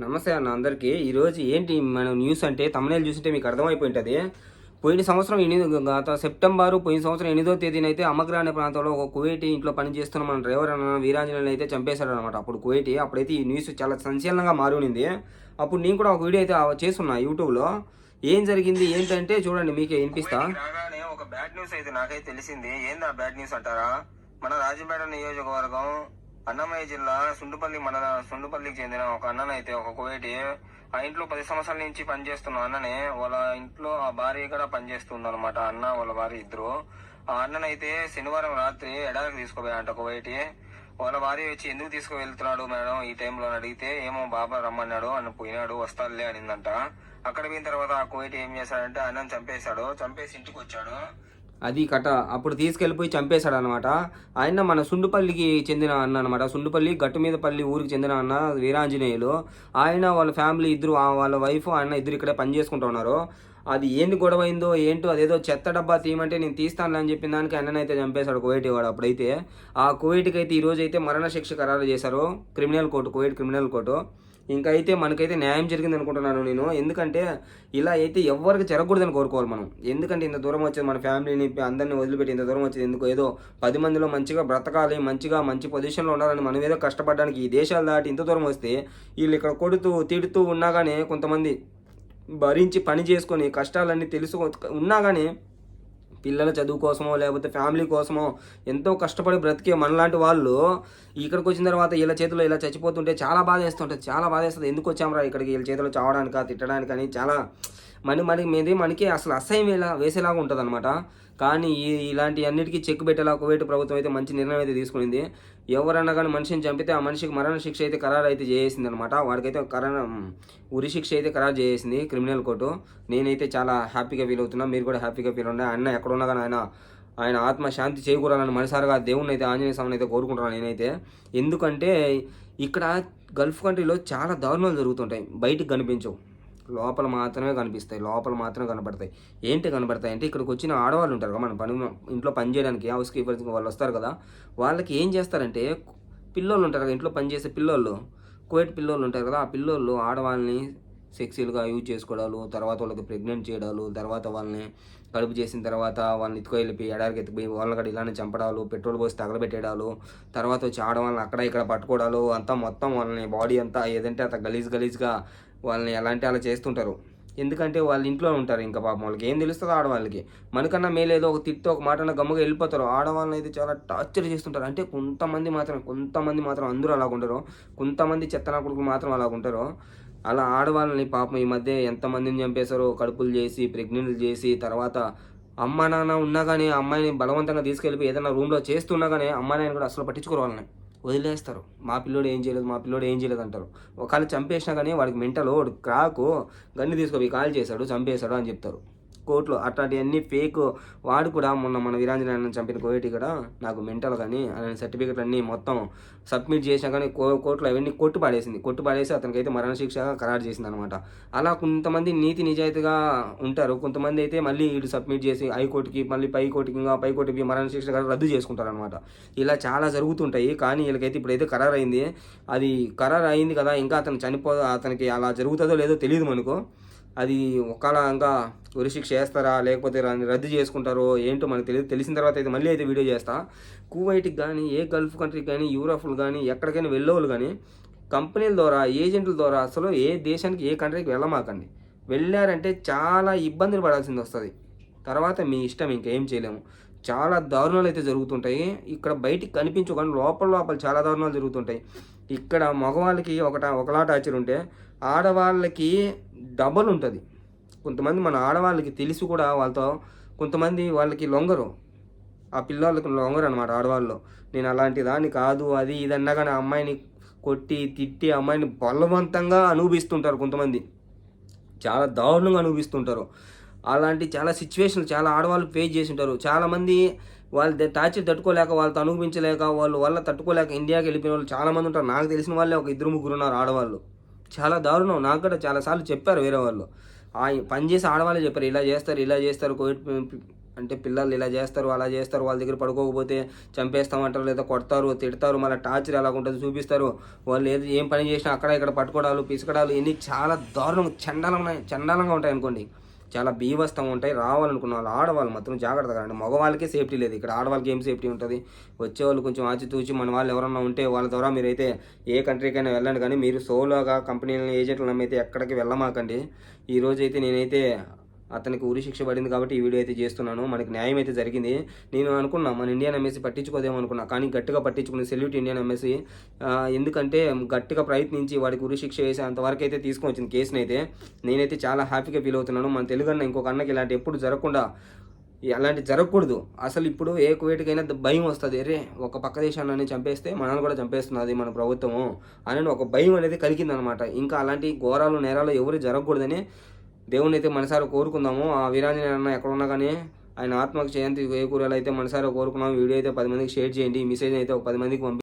నమస్తే అన్న అందరికీ. ఈరోజు ఏంటి మన న్యూస్ అంటే తమిళనాడు చూస్తుంటే మీకు అర్థమైపోయి ఉంటుంది పోయిన సంవత్సరం ఎనిమిది గత సెప్టెంబరు పోయిన సంవత్సరం ఎనిమిదో తేదీన అయితే అమగ్రా అనే ప్రాంతంలో ఒక కువేటి ఇంట్లో పనిచేస్తున్న మన డ్రైవర్ అన్న వీరాంజనేయులు అయితే చంపేశాడు అనమాట అప్పుడు కువేటి అప్పుడైతే ఈ న్యూస్ చాలా సంచలనంగా మారునింది. అప్పుడు నేను కూడా ఒక వీడియో అయితే ఆ చేస్తున్నా యూట్యూబ్లో. ఏం జరిగింది ఏంటంటే చూడండి మీకే వినిపిస్తా. ఒక బ్యాడ్ న్యూస్ అయితే నాకైతే తెలిసింది. ఏంది ఆ బ్యాడ్ న్యూస్ అంటారా? మన రాజంపేట నియోజకవర్గం అన్నమయ్య జిల్లా సుండుపల్లి మన సుండుపల్లికి చెందిన ఒక అన్ననైతే ఒక కువేటి. ఆ ఇంట్లో పది సంవత్సరాల నుంచి పనిచేస్తున్న అన్ననే వాళ్ళ ఇంట్లో ఆ భార్య కూడా పనిచేస్తుంది అనమాట అన్న వాళ్ళ భార్య ఇద్దరు. ఆ అన్ననైతే శనివారం రాత్రి ఎడారికి తీసుకుపోయాడంట కువేటి. వాళ్ళ భార్య వచ్చి ఎందుకు తీసుకువెళ్తున్నాడు మేడం? ఈ టైంలో? అడిగితే ఏమో బాబా రమ్మన్నాడు అని పోయినాడు వస్తాడులే అనిందంట. అక్కడ పోయిన తర్వాత ఆ కోయిట్ ఏం చేశాడంటే అన్నం చంపేశాడు. చంపేసి ఇంటికి వచ్చాడు. అది కట. అప్పుడు తీసుకెళ్ళిపోయి చంపేశాడు అనమాట ఆయన మన సుండుపల్లికి చెందిన అన్న అనమాట సుండుపల్లి గట్టు మీద పల్లి ఊరికి చెందిన అన్న వీరాంజనేయులు. ఆయన వాళ్ళ ఫ్యామిలీ ఇద్దరు ఆ వాళ్ళ వైఫ్ ఆయన ఇద్దరు ఇక్కడే పని ఉన్నారు. అది ఏంది గొడవ అయిందో ఏంటో అదేదో చెత్త డబ్బా తీయమంటే నేను తీస్తాను అని చెప్పిన దానికి అన్ననైతే చంపేశాడు కువైట్ వాడు అప్పుడైతే. ఆ కువైట్కి అయితే ఈరోజు అయితే మరణశిక్ష ఖరారు చేశారు. Criminal court Kuwait criminal court. ఇంకా అయితే మనకైతే న్యాయం జరిగింది అనుకుంటున్నాను నేను. ఎందుకంటే ఇలా అయితే ఎవరికి జరగకూడదని కోరుకోవాలి మనం. ఎందుకంటే ఇంత దూరం వచ్చేది మన ఫ్యామిలీని అందరిని వదిలిపెట్టి ఇంత దూరం వచ్చేది ఎందుకు? ఏదో పది మందిలో మంచిగా బ్రతకాలి మంచిగా మంచి పొజిషన్లో ఉండాలని మనం ఏదో కష్టపడడానికి ఈ దేశాలు దాటి ఇంత దూరం వస్తే వీళ్ళు ఇక్కడ కొడుతూ తిడుతూ ఉన్నా కానీ కొంతమంది భరించి పని చేసుకొని కష్టాలన్నీ తెలుసుకో ఉన్నా కానీ పిల్లల చదువు కోసమో లేకపోతే ఫ్యామిలీ కోసమో ఎంతో కష్టపడి బ్రతికే మనలాంటి వాళ్ళు ఇక్కడికి వచ్చిన తర్వాత వీళ్ళ చేతిలో ఇలా చచ్చిపోతుంటే చాలా బాధ వేస్తుంటుంది చాలా బాధ వేస్తుంది ఎందుకు వచ్చామరా ఇక్కడికి వీళ్ళ చేతిలో చావడానికా తిట్టడానికని చాలా మరి మనకి మీది మనకి అసలు అసహ్యం వేలా వేసేలాగా ఉంటుంది అనమాట కానీ ఈ ఇలాంటి అన్నిటికీ చెక్ పెట్టేలా కువైట్ ప్రభుత్వం అయితే మంచి నిర్ణయం అయితే తీసుకునింది. ఎవరన్నా కానీ మనిషిని చంపితే ఆ మనిషికి మరణ శిక్ష అయితే ఖరారు అయితే చేసింది అనమాట వాడికైతే కరణ ఉరి శిక్ష అయితే ఖరారు చేసింది క్రిమినల్ కోర్టు. నేనైతే చాలా హ్యాపీగా ఫీల్ అవుతున్నా. మీరు కూడా హ్యాపీగా ఫీల్ ఉండే అన్న ఎక్కడ ఉన్నా కానీ ఆయన ఆయన ఆత్మ శాంతి చేకూరాలని మనసారిగా దేవుణ్ణి అయితే ఆంజనేయ స్వామిని అయితే కోరుకుంటున్నాను నేనైతే. ఎందుకంటే ఇక్కడ గల్ఫ్ కంట్రీలో చాలా దారుణాలు జరుగుతుంటాయి. బయటికి కనిపించవు. లోపల మాత్రమే కనిపిస్తాయి. లోపల మాత్రమే కనబడతాయి ఏంటి కనబడతాయి అంటే ఇక్కడికి వచ్చిన ఆడవాళ్ళు ఉంటారు కదా మన పని ఇంట్లో పని చేయడానికి హౌస్ కీపర్స్ వాళ్ళు వస్తారు కదా వాళ్ళకి ఏం చేస్తారంటే పిల్లోళ్ళు ఉంటారు కదా ఇంట్లో పనిచేసే పిల్లోళ్ళు కోవిడ్ పిల్లోళ్ళు ఉంటారు కదా ఆ పిల్లోళ్ళు ఆడవాళ్ళని సెక్సువల్గా యూజ్ చేసుకోవడాలు తర్వాత వాళ్ళకి ప్రెగ్నెంట్ చేయడాలు తర్వాత వాళ్ళని కడుపు చేసిన తర్వాత వాళ్ళని ఎత్తుకు వెళ్ళిపోయి ఎడారికి ఎత్తుకుపోయి వాళ్ళని కూడా ఇలానే చంపడాలు పెట్రోల్ పోసి తగలబెట్టేడాలు తర్వాత వచ్చి ఆడవాళ్ళని అక్కడ ఇక్కడ పట్టుకోవడాలు అంతా మొత్తం వాళ్ళని బాడీ అంతా ఏదంటే అంత గలీజ్ గలీజ్గా వాళ్ళని ఎలాంటి అలా చేస్తుంటారు. ఎందుకంటే వాళ్ళు ఇంట్లో ఉంటారు ఇంకా పాపం. వాళ్ళకి ఏం తెలుస్తుందో ఆడవాళ్ళకి. మనకన్నా మేలేదో ఒక తిట్టు ఒక మాటన గమ్ముగా వెళ్ళిపోతారు. ఆడవాళ్ళని అయితే చాలా టార్చర్ చేస్తుంటారు. అంటే కొంతమంది మాత్రం కొంతమంది మాత్రం అందరూ అలాగ ఉంటారు. కొంతమంది చెత్తనా కొడుకులు మాత్రం అలాగ ఉంటారు. అలా ఆడవాళ్ళని పాపం ఈ మధ్య ఎంతమందిని చంపేశారో కడుపులు చేసి ప్రెగ్నెంట్లు చేసి తర్వాత అమ్మ నాన్న ఉన్నా కానీ అమ్మాయిని బలవంతంగా తీసుకెళ్ళిపోయి ఏదైనా రూమ్లో చేస్తున్నా కానీ అమ్మాయిని కూడా అసలు పట్టించుకోరు వాళ్ళని. వదిలేస్తారు. మా పిల్లోడు ఏం చేయలేదు మా పిల్లోడు ఏం చేయలేదు అంటారు. ఒకవేళ చంపేసినా కానీ వాడికి మెంటల్ వాడు క్రాకు గన్ను తీసుకొని కాల్ చేశాడు చంపేశాడు అని చెప్తారు. కోర్టులో అట్లాంటివన్నీ ఫేక్ వాడు కూడా మొన్న మన వీరాంజనేయులను చంపిన కోవిటి కూడా నాకు మెంటల్ కానీ ఆయన సర్టిఫికెట్ అన్నీ మొత్తం సబ్మిట్ చేసినా కానీ కో కోర్టులో అవన్నీ కొట్టు పాడేసింది కొట్టు పాడేసి అతనికి అయితే మరణశిక్షగా ఖరారు చేసింది అనమాట అలా కొంతమంది నీతి నిజాయితీగా ఉంటారు. కొంతమంది అయితే మళ్ళీ వీడు సబ్మిట్ చేసి హైకోర్టుకి మళ్ళీ పై కోర్టుకి ఇంకా పై కోర్టుకి మరణశిక్ష రద్దు చేసుకుంటారు అనమాట ఇలా చాలా జరుగుతుంటాయి. కానీ వీళ్ళకైతే ఇప్పుడైతే ఖరారు అయింది అది ఖరారు అయింది కదా ఇంకా అతను చనిపో అతనికి అలా జరుగుతుందో లేదో తెలియదు మనకు. అది ఒకలాగా ఇంకా ఉరిశిక్ష చేస్తారా లేకపోతే రద్దు చేసుకుంటారో ఏంటో మనకు తెలియదు తెలిసిన తర్వాత అయితే మళ్ళీ అయితే వీడియో చేస్తా. కువైట్కి కానీ ఏ గల్ఫ్ కంట్రీకి కానీ యూరోప్లు కానీ ఎక్కడికైనా వెళ్ళేవాళ్ళు కానీ కంపెనీల ద్వారా ఏజెంట్ల ద్వారా అసలు ఏ దేశానికి ఏ కంట్రీకి వెళ్ళమాకండి. వెళ్ళారంటే చాలా ఇబ్బందులు పడాల్సింది వస్తుంది. తర్వాత మీ ఇష్టం ఇంకేం చేయలేము. చాలా దారుణాలు అయితే జరుగుతుంటాయి. ఇక్కడ బయటికి కనిపించు కానీ లోపల లోపల చాలా దారుణాలు జరుగుతుంటాయి. ఇక్కడ మగవాళ్ళకి ఒకట ఒకలా టార్చర్ ఉంటే ఆడవాళ్ళకి డబల్ ఉంటుంది. కొంతమంది మన ఆడవాళ్ళకి తెలిసి కూడా వాళ్ళతో కొంతమంది వాళ్ళకి లొంగరు. ఆ పిల్లవాళ్ళకి లొంగరు అనమాట ఆడవాళ్ళు. నేను అలాంటి దాన్ని కాదు అది ఇది అన్నా కానీ అమ్మాయిని కొట్టి తిట్టి అమ్మాయిని బలవంతంగా అనుభవిస్తుంటారు కొంతమంది. చాలా దారుణంగా అనుభవిస్తుంటారు. అలాంటి చాలా సిచ్యువేషన్లు చాలా ఆడవాళ్ళు ఫేస్ చేసి ఉంటారు చాలామంది వాళ్ళు టార్చర్ తట్టుకోలేక వాళ్ళతో అనుభవించలేక వాళ్ళు వల్ల తట్టుకోలేక ఇండియాకి వెళ్ళిపోయిన వాళ్ళు చాలామంది ఉంటారు. నాకు తెలిసిన వాళ్ళే ఒక ఇద్దరు ముగ్గురు ఉన్నారు ఆడవాళ్ళు. చాలా దారుణం. నాకు కూడా చాలాసార్లు చెప్పారు వేరే వాళ్ళు. ఆ పని చేసి ఆడవాళ్ళే చెప్పారు ఇలా చేస్తారు ఇలా చేస్తారు కోవిడ్ అంటే పిల్లలు ఇలా చేస్తారు అలా చేస్తారు వాళ్ళ దగ్గర పడుకోకపోతే చంపేస్తామంటారు లేదా కొడతారు తిడతారు మళ్ళీ టార్చర్ ఎలా ఉంటుంది చూపిస్తారు. వాళ్ళు ఏది ఏం పని చేసినా అక్కడ ఇక్కడ పట్టుకోవడాలు పిసకడాలు ఇన్ని చాలా దారుణం చండాలంగా చండాలంగా ఉంటాయి అనుకోండి చాలా బీభస్తం ఉంటాయి. రావాలనుకున్న వాళ్ళు ఆడవాళ్ళు మాత్రం జాగ్రత్తగా అండి మగవాళ్ళకే సేఫ్టీ లేదు. ఇక్కడ ఆడవాళ్ళకి ఏం సేఫ్టీ ఉంటుంది? వచ్చేవాళ్ళు కొంచెం ఆచితూచి మన వాళ్ళు ఎవరన్నా ఉంటే వాళ్ళ ద్వారా మీరైతే ఏ కంట్రీకైనా వెళ్ళండి. కానీ మీరు సోలోగా కంపెనీలను ఏజెంట్లు నమ్మైతే ఎక్కడికి వెళ్ళమాకండి. ఈరోజు అయితే నేనైతే అతనికి ఉరి శిక్ష పడింది కాబట్టి ఈ వీడియో అయితే చేస్తున్నాను. మనకి న్యాయం అయితే జరిగింది. నేను అనుకున్నా మన ఇండియన్ ఎంఎస్సి పట్టించుకోదేమో అనుకున్నా కానీ గట్టిగా పట్టించుకుని సెల్యూట్ ఇండియన్ ఎంఎస్సి ఎందుకంటే గట్టిగా ప్రయత్నించి వాడికి ఉరి శిక్ష వేసి అంతవరకు అయితే తీసుకొని వచ్చింది కేసుని అయితే. నేనైతే చాలా హ్యాపీగా ఫీల్ అవుతున్నాను. మన తెలుగు అన్న ఇంకొక అన్నకి ఇలాంటి ఎప్పుడు జరగకుండా అలాంటి జరగకూడదు. అసలు ఇప్పుడు ఏ కువేటికైనా భయం వస్తుంది. అరే ఒక పక్క దేశాన్ని చంపేస్తే మనల్ని కూడా చంపేస్తున్నది మన ప్రభుత్వము అని ఒక భయం అనేది కలిగిందనమాట. ఇంకా అలాంటి ఘోరాలు నేరాలు ఎవరు జరగకూడదని దేవుని అయితే మనసారా కోరుకుందాము. ఆ వీరాంజనేయ అన్న ఎక్కడ ఉన్నా కానీ ఆయన ఆత్మకు జయంతి ఏ కూరలు అయితే మనసారా కోరుకున్నాం వీడియో అయితే పది మందికి షేర్ చేయండి. ఈ మెసేజ్ అయితే ఒక పది మందికి పంపి